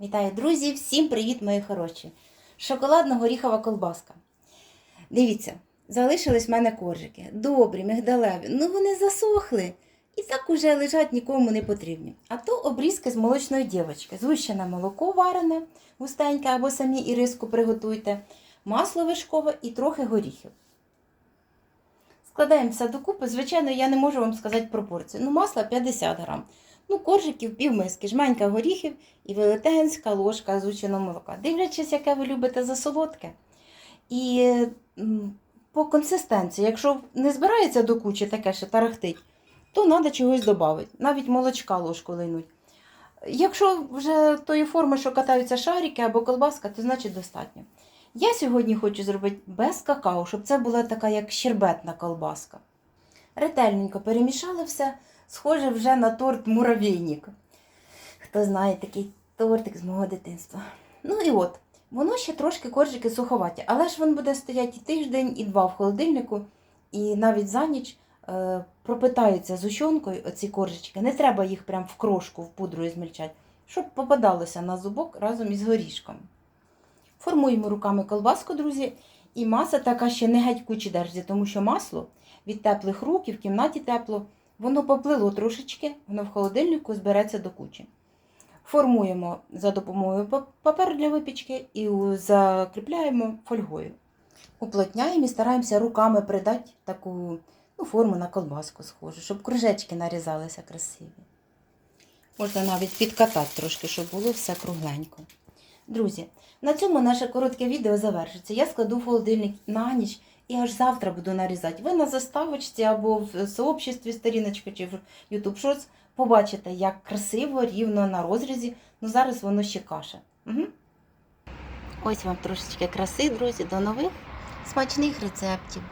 Вітаю, друзі! Всім привіт, мої хороші! Шоколадно-горіхова колбаска. Дивіться, залишились в мене коржики. Добрі, мигдалеві. Ну вони засохли. І так уже лежать нікому не потрібні. А то обрізки з молочної дівочки. Згущене молоко варене, густеньке, або самі іриску приготуйте, масло вишкове і трохи горіхів. Складаємо все докупи. Звичайно, я не можу вам сказати пропорцію. Ну, масла 50 грам. Ну, коржиків півмиски, жменька горіхів і велетенська ложка зученого молока. Дивлячись, яке ви любите за солодке. І по консистенції, якщо не збирається до кучі таке, що тарахтить, то треба чогось додати. Навіть молочка ложку линуть. Якщо вже тої форми, що катаються шарики або колбаска, то значить достатньо. Я сьогодні хочу зробити без какао, щоб це була така як щербетна колбаска. Ретельненько перемішали все, схоже вже на торт муравейник. Хто знає такий тортик з мого дитинства. Ну і от, воно ще трошки коржики суховаті, але ж він буде стояти і тиждень, і два в холодильнику, і навіть за ніч е, пропитаються зущенкою оці коржички. Не треба їх прям в крошку, в пудру змельчати, щоб попадалося на зубок разом із горішком. Формуємо руками колбаску, друзі, і маса така ще не геть кучі держиться, тому що масло від теплих рук і в кімнаті тепло, воно поплило трошечки, воно в холодильнику збереться до кучі. Формуємо за допомогою паперу для випічки і закріпляємо фольгою. Уплотняємо і стараємося руками придати таку ну, форму на колбаску схожу, щоб кружечки нарізалися красиві. Можна навіть підкатати трошки, щоб було все кругленько. Друзі, на цьому наше коротке відео завершиться. Я складу в холодильник на ніч і аж завтра буду нарізати. Ви на заставочці або в сообществі сторіночки чи в YouTube Shorts побачите, як красиво, рівно на розрізі. Ну зараз воно ще каша. Угу. Ось вам трошечки краси, друзі. До нових смачних рецептів.